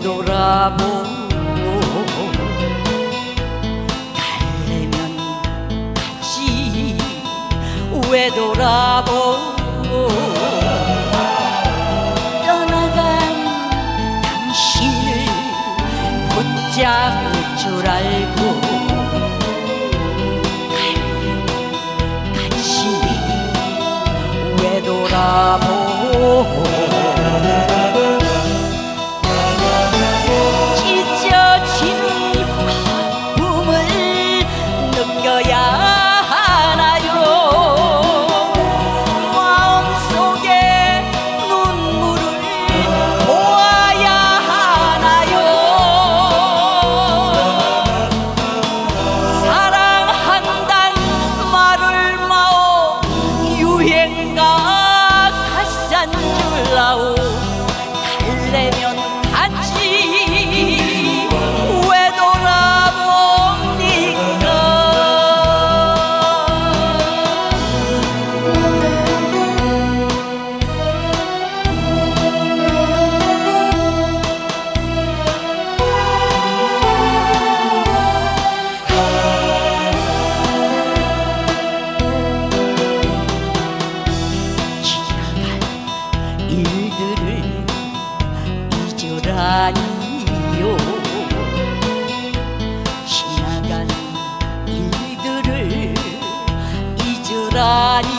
돌아보 왜 돌아보고 떠나간 당신을 붙잡을 줄 알고 아니요. 지나간 일들을 잊으라니.